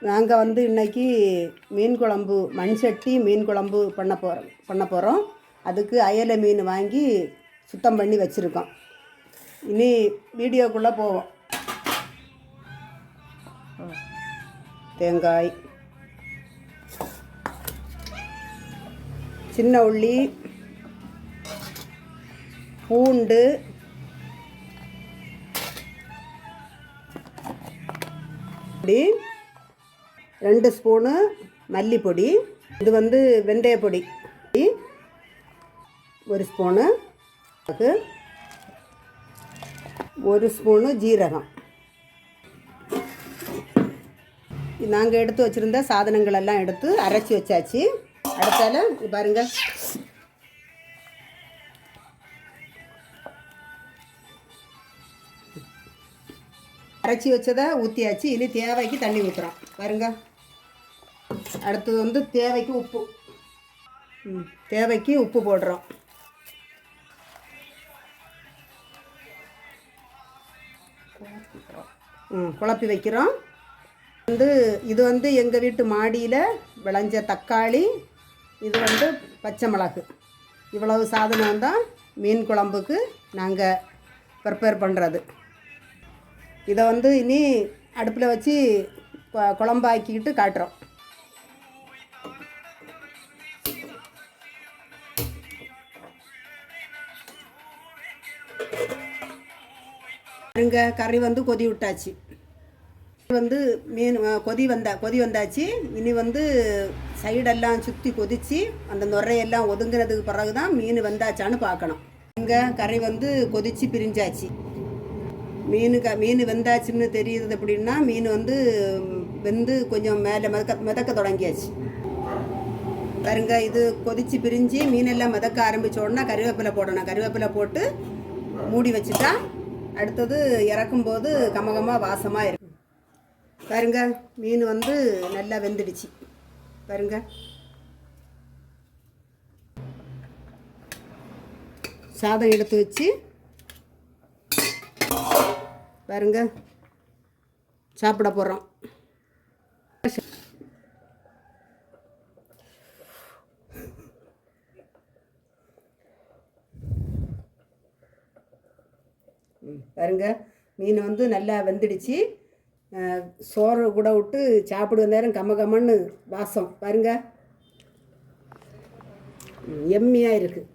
நாங்கள் வந்து இன்னைக்கு மீன் குழம்பு மண் சட்டி மீன் குழம்பு பண்ண போகிறோம் பண்ண போகிறோம் அதுக்கு அயலை மீன் வாங்கி சுத்தம் பண்ணி வச்சுருக்கோம். இனி வீடியோக்குள்ளே போவோம். தேங்காய். சின்ன உள்ளி. பூண்டு. அப்படி ரெண்டு ஸ்பூனு மல்லிப்பொடி இது வந்து வெந்தய பொடி. ஒரு ஸ்பூனு ஒரு ஸ்பூனு ஜீரகம். நாங்கள் எடுத்து வச்சுருந்த சாதனங்கள் எல்லாம் எடுத்து அரைச்சி வச்சாச்சு. அடுத்தால பாருங்க. அரைச்சி வச்சதை ஊற்றியாச்சு இனி தேவைக்கு தண்ணி ஊற்றுறோம் பாருங்கள் அடுத்தது வந்து தேவைக்கு உப்பு. தேவைக்கு உப்பு போடுறோம். குழப்பி வைக்கிறோம். வந்து இது வந்து எங்கள் வீட்டு மாடியில் விளைஞ்ச தக்காளி இது வந்து பச்சை மிளகு. இவ்வளவு சாதனம் தான் மீன் குழம்புக்கு நாங்கள் ப்ரிப்பேர் பண்ணுறது இதை வந்து இனி அடுப்பில் வச்சு குழம்பாக்கிக்கிட்டு காட்டுறோம். பாருங்க கறி வந்து கொதி விட்டாச்சு. வந்து மீன் கொதி வந்தா கொதி வந்தாச்சு. இனி வந்து சைடெல்லாம் சுற்றி கொதிச்சு அந்த நுரையெல்லாம் ஒதுங்கினதுக்கு பிறகு தான் மீன் வந்தாச்சான்னு பார்க்கணும். இங்கே கறி வந்து கொதிச்சு பிரிஞ்சாச்சு. மீன் க மீன் வெந்தாச்சுன்னு தெரியுது அப்படின்னா மீன் வந்து வெந்து கொஞ்சம் மேலே மிதக்க மிதக்க தொடங்கியாச்சு. பாருங்க இது கொதிச்சு பிரிஞ்சு மீனெல்லாம் மிதக்க ஆரம்பித்த உடனே கருவேப்பிலை போடணும். கருவேப்பிலை போட்டு மூடி வச்சுட்டா அடுத்தது இறக்கும்போது கமகமாக வாசமாக இருக்கும். பாருங்க மீன் வந்து நல்லா வெந்துடுச்சு. பாருங்க. சாதம் எடுத்து வச்சு பாருங்க சாப்பிட போகிறோம் பாருங்க. மீன் வந்து நல்லா வெந்துடுச்சு. சோறு கூட விட்டு சாப்பிடுவ நேரம் கம்ம கம்மன்னு வாசம் பாருங்க. எம்மியாக இருக்குது